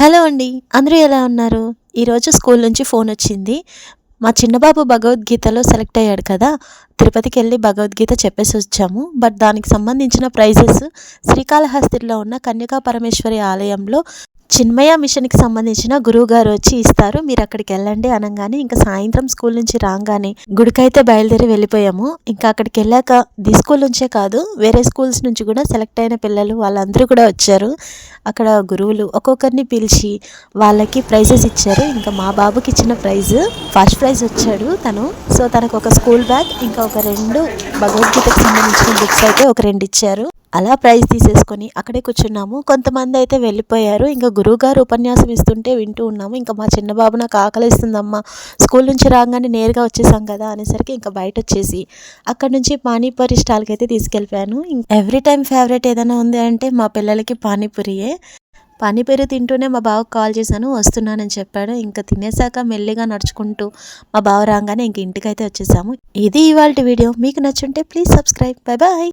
Hello అండి అందరూ ఎలా ఉన్నారు? ఈరోజు స్కూల్ నుంచి ఫోన్ వచ్చింది. మా చిన్నబాబు భగవద్గీతలో సెలెక్ట్ అయ్యాడు కదా తిరుపతికి వెళ్ళి భగవద్గీత చెప్పేసి వచ్చాము. బట్ దానికి సంబంధించిన ప్రైజెస్ శ్రీకాళహస్తిలో ఉన్న కన్యకా పరమేశ్వరి ఆలయంలో చిన్మయ మిషన్కి సంబంధించిన గురువు గారు వచ్చి ఇస్తారు. మీరు అక్కడికి వెళ్ళండి అనగానే ఇంకా సాయంత్రం స్కూల్ నుంచి రాగానే గుడికైతే బయలుదేరి వెళ్ళిపోయాము. ఇంకా అక్కడికి వెళ్ళాక ది స్కూల్ నుంచే కాదు వేరే స్కూల్స్ నుంచి కూడా సెలెక్ట్ అయిన పిల్లలు వాళ్ళందరూ కూడా వచ్చారు. అక్కడ గురువులు ఒక్కొక్కరిని పిలిచి వాళ్ళకి ప్రైజెస్ ఇచ్చారు. ఇంకా మా బాబుకి ఇచ్చిన ప్రైజ్ ఫస్ట్ ప్రైజ్ వచ్చాడు తను. సో తనకు ఒక స్కూల్ బ్యాగ్ ఇంకా ఒక రెండు భగవద్గీతకు సంబంధించిన బుక్స్ అయితే ఒక రెండు ఇచ్చారు. అలా ప్రైజ్ తీసేసుకొని అక్కడే కూర్చున్నాము. కొంతమంది అయితే వెళ్ళిపోయారు. ఇంకా గురువుగారు ఉపన్యాసం ఇస్తుంటే వింటూ ఉన్నాము. ఇంకా మా చిన్న బాబు నాకు ఆకలిస్తుందమ్మా. స్కూల్ నుంచి రాగానే నేరుగా వచ్చేసాం కదా అనేసరికి ఇంకా బయట వచ్చేసి అక్కడ నుంచి పానీపూరి స్టాల్కి అయితే తీసుకెళ్ళిపోయాను. ఎవ్రీ టైం ఫేవరెట్ ఏదైనా ఉంది అంటే మా పిల్లలకి పానీపూరియే. పానీపూరి తింటూనే మా బావకు కాల్ చేశాను. వస్తున్నానని చెప్పాడు. ఇంకా తినేసాక మెల్లిగా నడుచుకుంటూ మా బావ రాగానే ఇంక ఇంటికైతే వచ్చేసాము. ఇది ఇవాళ వీడియో. మీకు నచ్చుంటే ప్లీజ్ సబ్స్క్రైబ్. Bye bye